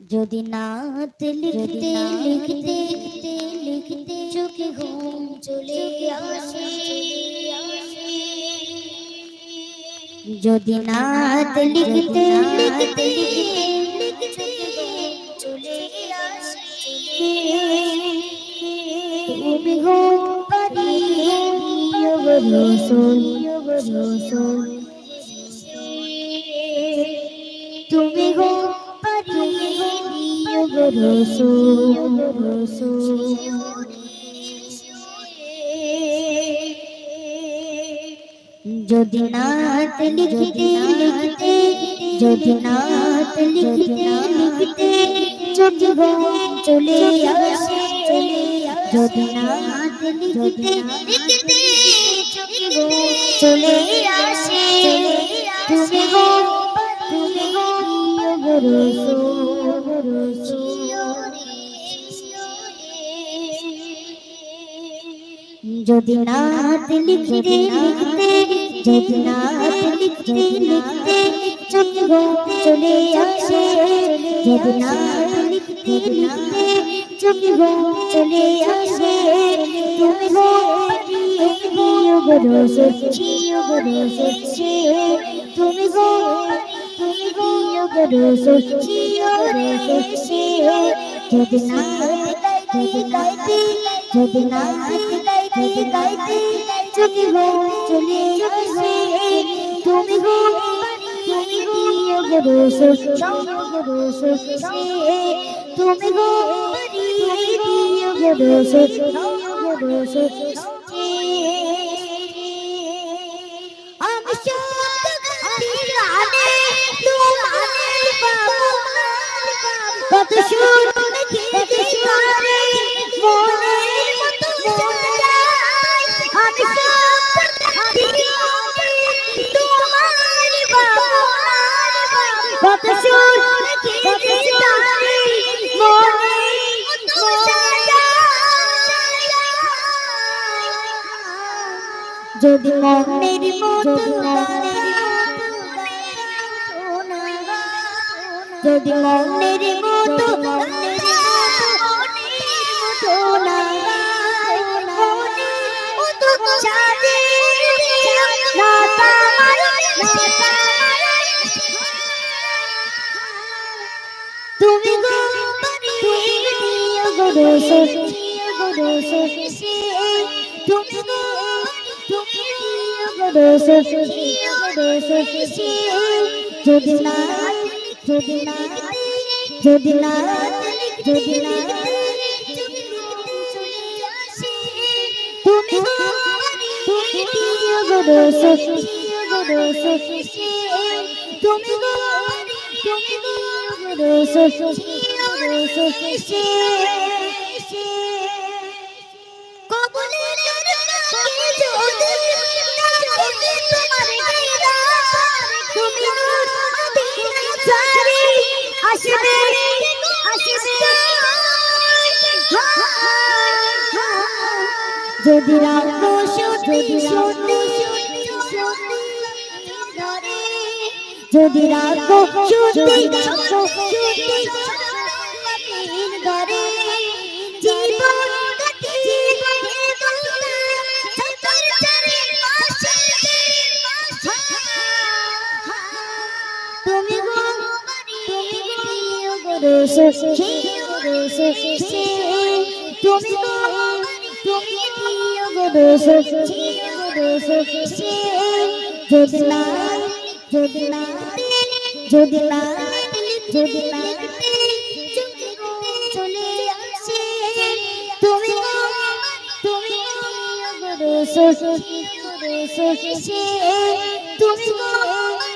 যদি নাত লিখতে লিখতে লিখতে চোখে ঘুম চলে আসে যদি নাত লিখতে লিখতে লিখতে চলে আসে তুমি ঘুম পাড়িয়ে দিও গো যদি নাত লিখতে লিখতে, যদি নাত লিখতে লিখতে চোখে চলে আসে, যদি নাত লিখতে লিখতে চলে আসে, তুমি গো তুমি গো গো রসুল যদি নাত লিখতে লিখতে, যদি নাত লিখতে লিখতে চোখে চলে আসে, যদি নাত লিখতে লিখতে চোখে চলে আসে তুমি গো গো রসুল তুমি গো গো গো রসুল প্রিয় রসুল যদি নাত গাইতে গাইতে যদি নাত গাইতে গাইতে চোখে ঘুম চলে আসে তুমি গো তুমি গো গো রসুল গো রসুল তুমি গো প্রিয় গো রসুল গো কত সুর দেখে পারে মনের মতো আমি তোমার কত সাজাই যদি মনের যদি মনের মতো মনের মতো। তুমি গো তুমি গো যদি না যদি না যদি না যদি না তুমি গো তুমি গো রসে গো তুমি গো তুমি গো রসে রসে কবলে তোমার তুমি আসবে যদি রাখো যদি সত্যি যদি রাখো সত্যি ঘরে জীবন তুমি গো তুমি গো তুমি গো যদি না যদি না যদি না যদি না চলে আসে তুমি তুমি তুমি গো